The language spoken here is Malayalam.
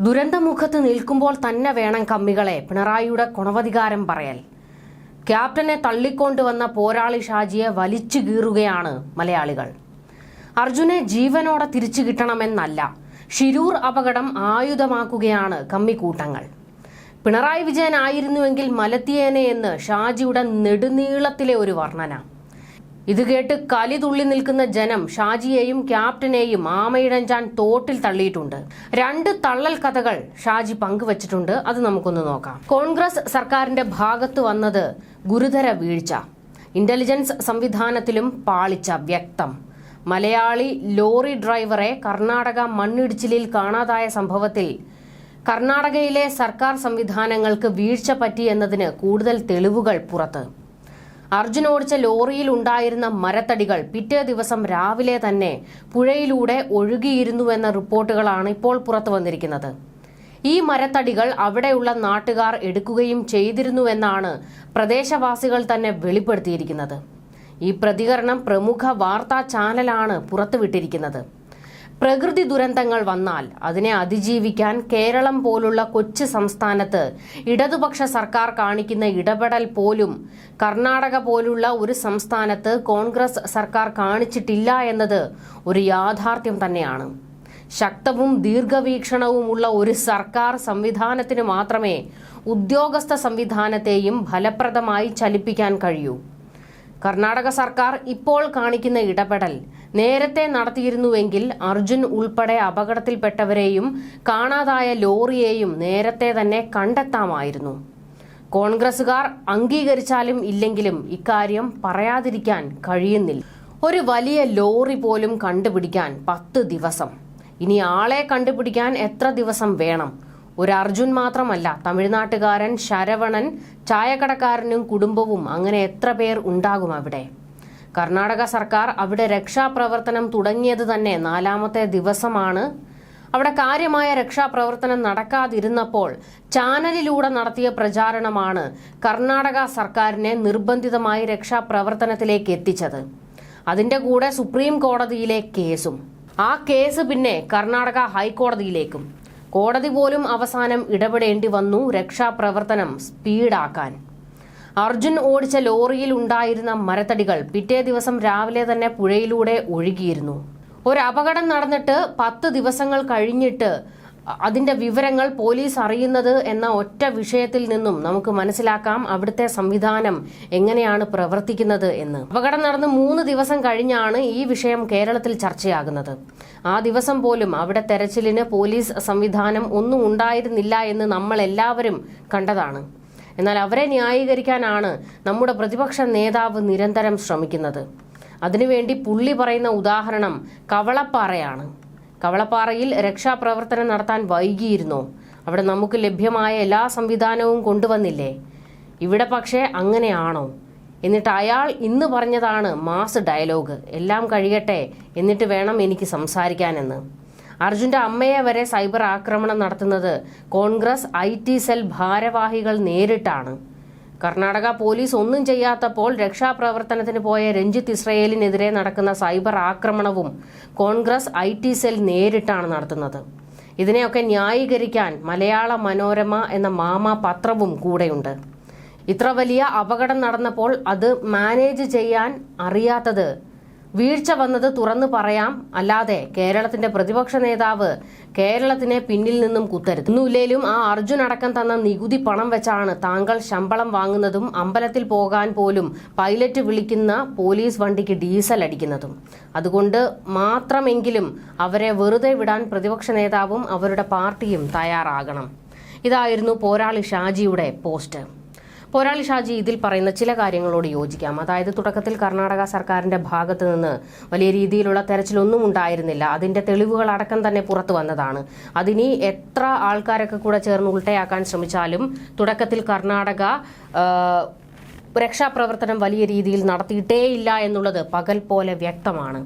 ദുരന്തമുഖത്ത് നിൽക്കുമ്പോൾ തന്നെ വേണം കമ്മികളെ. പിണറായിയുടെ കുണവധികാരം പറയൽ. ക്യാപ്റ്റനെ തള്ളിക്കൊണ്ടുവന്ന പോരാളി ഷാജിയെ വലിച്ചു കീറുകയാണ് മലയാളികൾ. അർജുനെ ജീവനോടെ തിരിച്ചു കിട്ടണമെന്നല്ല ഷിരൂർ അപകടം ആയുധമാക്കുകയാണ് കമ്മിക്കൂട്ടങ്ങൾ. പിണറായി വിജയൻ ആയിരുന്നുവെങ്കിൽ മലത്തിയേനെ എന്ന് ഷാജിയുടെ നെടുനീളത്തിലെ ഒരു വർണന. ഇത് കേട്ട് കലി തുള്ളി നിൽക്കുന്ന ജനം ഷാജിയെയും ക്യാപ്റ്റനെയും ആമയിടഞ്ചാൻ തോട്ടിൽ തള്ളിയിട്ടുണ്ട്. രണ്ട് തള്ളൽ കഥകൾ ഷാജി പങ്കുവച്ചിട്ടുണ്ട്. അത് നമുക്കൊന്ന് നോക്കാം. കോൺഗ്രസ് സർക്കാരിന്റെ ഭാഗത്ത് വന്നത് ഗുരുതര വീഴ്ച. ഇന്റലിജൻസ് സംവിധാനത്തിലും പാളിച്ച വ്യക്തം. മലയാളി ലോറി ഡ്രൈവറെ കർണാടക മണ്ണിടിച്ചിലിൽ കാണാതായ സംഭവത്തിൽ കർണാടകയിലെ സർക്കാർ സംവിധാനങ്ങൾക്ക് വീഴ്ച പറ്റി എന്നതിന് കൂടുതൽ തെളിവുകൾ പുറത്ത്. അർജുൻ ഓടിച്ച ലോറിയിൽ ഉണ്ടായിരുന്ന മരത്തടികൾ പിറ്റേ ദിവസം രാവിലെ തന്നെ പുഴയിലൂടെ ഒഴുകിയിരുന്നുവെന്ന റിപ്പോർട്ടുകളാണ് ഇപ്പോൾ പുറത്തു വന്നിരിക്കുന്നത്. ഈ മരത്തടികൾ അവിടെയുള്ള നാട്ടുകാർ എടുക്കുകയും ചെയ്തിരുന്നുവെന്നാണ് പ്രദേശവാസികൾ തന്നെ വെളിപ്പെടുത്തിയിരിക്കുന്നത്. ഈ പ്രതികരണം പ്രമുഖ വാർത്താ ചാനലാണ് പുറത്തുവിട്ടിരിക്കുന്നത്. പ്രകൃതി ദുരന്തങ്ങൾ വന്നാൽ അതിനെ അതിജീവിക്കാൻ കേരളം പോലുള്ള കൊച്ചു സംസ്ഥാനത്ത് ഇടതുപക്ഷ സർക്കാർ കാണിക്കുന്ന ഇടപെടൽ പോലും കർണാടക പോലുള്ള ഒരു സംസ്ഥാനത്ത് കോൺഗ്രസ് സർക്കാർ കാണിച്ചിട്ടില്ല എന്നത് ഒരു യാഥാർത്ഥ്യം തന്നെയാണ്. ശക്തവും ദീർഘവീക്ഷണവുമുള്ള ഒരു സർക്കാർ സംവിധാനത്തിന് മാത്രമേ ഉദ്യോഗസ്ഥ സംവിധാനത്തെയും ഫലപ്രദമായി ചലിപ്പിക്കാൻ കഴിയൂ. കർണാടക സർക്കാർ ഇപ്പോൾ കാണിക്കുന്ന ഇടപെടൽ നേരത്തെ നടത്തിയിരുന്നുവെങ്കിൽ അർജുൻ ഉൾപ്പെടെ അപകടത്തിൽപ്പെട്ടവരെയും കാണാതായ ലോറിയെയും നേരത്തെ തന്നെ കണ്ടെത്താമായിരുന്നു. കോൺഗ്രസുകാർ അംഗീകരിച്ചാലും ഇല്ലെങ്കിലും ഇക്കാര്യം പറയാതിരിക്കാൻ കഴിയുന്നില്ല. ഒരു വലിയ ലോറി പോലും കണ്ടുപിടിക്കാൻ പത്ത് ദിവസം. ഇനി ആളെ കണ്ടുപിടിക്കാൻ എത്ര ദിവസം വേണം? ഒരു അർജുൻ മാത്രമല്ല തമിഴ്നാട്ടുകാരൻ ശരവണൻ ചായക്കടക്കാരനും കുടുംബവും അങ്ങനെ എത്ര പേർ ഉണ്ടാകും അവിടെ? കർണാടക സർക്കാർ അവിടെ രക്ഷാപ്രവർത്തനം തുടങ്ങിയത് തന്നെ നാലാമത്തെ ദിവസമാണ്. അവിടെ കാര്യമായ രക്ഷാപ്രവർത്തനം നടക്കാതിരുന്നപ്പോൾ ചാനലിലൂടെ നടത്തിയ പ്രചാരണമാണ് കർണാടക സർക്കാരിനെ നിർബന്ധിതമായി രക്ഷാപ്രവർത്തനത്തിലേക്ക് എത്തിച്ചത്. അതിന്റെ കൂടെ സുപ്രീം കോടതിയിലെ കേസും. ആ കേസ് പിന്നെ കർണാടക ഹൈക്കോടതിയിലേക്കും. കോടതി പോലും അവസാനം ഇടപെടേണ്ടി വന്നു രക്ഷാപ്രവർത്തനം സ്പീഡാക്കാൻ. അർജുൻ ഓടിച്ച ലോറിയിൽ ഉണ്ടായിരുന്ന മരത്തടികൾ പിറ്റേ ദിവസം രാവിലെ തന്നെ പുഴയിലൂടെ ഒഴുകിയിരുന്നു. ഒരു അപകടം നടന്നിട്ട് പത്ത് ദിവസങ്ങൾ കഴിഞ്ഞിട്ട് അതിന്റെ വിവരങ്ങൾ പോലീസ് അറിയുന്നത് എന്ന ഒറ്റ വിഷയത്തിൽ നിന്നും നമുക്ക് മനസ്സിലാക്കാം അവിടുത്തെ സംവിധാനം എങ്ങനെയാണ് പ്രവർത്തിക്കുന്നത് എന്ന്. അപകടം നടന്ന് മൂന്ന് ദിവസം കഴിഞ്ഞാണ് ഈ വിഷയം കേരളത്തിൽ ചർച്ചയാകുന്നത്. ആ ദിവസം പോലും അവിടെ തെരച്ചിലിന് പോലീസ് സംവിധാനം ഒന്നും ഉണ്ടായിരുന്നില്ല എന്ന് നമ്മൾ എല്ലാവരും കണ്ടതാണ്. എന്നാൽ അവരെ ന്യായീകരിക്കാനാണ് നമ്മുടെ പ്രതിപക്ഷ നേതാവ് നിരന്തരം ശ്രമിക്കുന്നത്. അതിനുവേണ്ടി പുള്ളി പറയുന്ന ഉദാഹരണം കവളപ്പാറയാണ്. കവളപ്പാറയിൽ രക്ഷാപ്രവർത്തനം നടത്താൻ വൈകിയിരുന്നോ. അവിടെ നമുക്ക് ലഭ്യമായ എല്ലാ സംവിധാനവും കൊണ്ടുവന്നില്ലേ? ഇവിടെ പക്ഷേ അങ്ങനെയാണോ? എന്നിട്ട് അയാൾ ഇന്ന് പറഞ്ഞതാണ് മാസ് ഡയലോഗ്. എല്ലാം കഴിയട്ടെ എന്നിട്ട് വേണം എനിക്ക് സംസാരിക്കാനെന്ന്. അർജുന്റെ അമ്മയെ വരെ സൈബർ ആക്രമണം നടത്തുന്നത് കോൺഗ്രസ് ഐ സെൽ ഭാരവാഹികൾ നേരിട്ടാണ്. കർണാടക പോലീസ് ഒന്നും ചെയ്യാത്തപ്പോൾ രക്ഷാപ്രവർത്തനത്തിന് പോയ രഞ്ജിത്ത് ഇസ്രയേലിനെതിരെ നടക്കുന്ന സൈബർ ആക്രമണവും കോൺഗ്രസ് ഐ ടി സെൽ നേരിട്ടാണ് നടത്തുന്നത്. ഇതിനെയൊക്കെ ന്യായീകരിക്കാൻ മലയാള മനോരമ എന്ന മാമ പത്രവും കൂടെയുണ്ട്. ഇത്ര വലിയ അപകടം നടന്നപ്പോൾ അത് മാനേജ് ചെയ്യാൻ അറിയാത്തത് വീഴ്ച വന്നത് തുറന്നു പറയാം. അല്ലാതെ കേരളത്തിന്റെ പ്രതിപക്ഷ നേതാവ് കേരളത്തിനെ പിന്നിൽ നിന്നും കുത്തരുത്. ഒന്നുമില്ലേലും ആ അർജുൻ അടക്കം തന്ന നികുതി പണം വെച്ചാണ് താങ്കൾ ശമ്പളം വാങ്ങുന്നതും അമ്പലത്തിൽ പോകാൻ പോലും പൈലറ്റ് വിളിക്കുന്ന പോലീസ് വണ്ടിക്ക് ഡീസൽ അടിക്കുന്നതും. അതുകൊണ്ട് മാത്രമെങ്കിലും അവരെ വെറുതെ വിടാൻ പ്രതിപക്ഷ നേതാവും അവരുടെ പാർട്ടിയും തയ്യാറാകണം. ഇതായിരുന്നു പോരാളി ഷാജിയുടെ പോസ്റ്റ്. പോരാളി ഷാജി ഇതിൽ പറയുന്ന ചില കാര്യങ്ങളോട് യോജിക്കാം. അതായത് തുടക്കത്തിൽ കർണാടക സർക്കാരിന്റെ ഭാഗത്ത് നിന്ന് വലിയ രീതിയിലുള്ള തെരച്ചിലൊന്നും ഉണ്ടായിരുന്നില്ല. അതിന്റെ തെളിവുകൾ അടക്കം തന്നെ പുറത്തു വന്നതാണ്. അതിനി എത്ര ആൾക്കാരൊക്കെ കൂടെ ചേർന്ന് ഉൾട്ടയാക്കാൻ ശ്രമിച്ചാലും തുടക്കത്തിൽ കർണാടക രക്ഷാപ്രവർത്തനം വലിയ രീതിയിൽ നടത്തിയിട്ടേയില്ല എന്നുള്ളത് പകൽ പോലെ വ്യക്തമാണ്.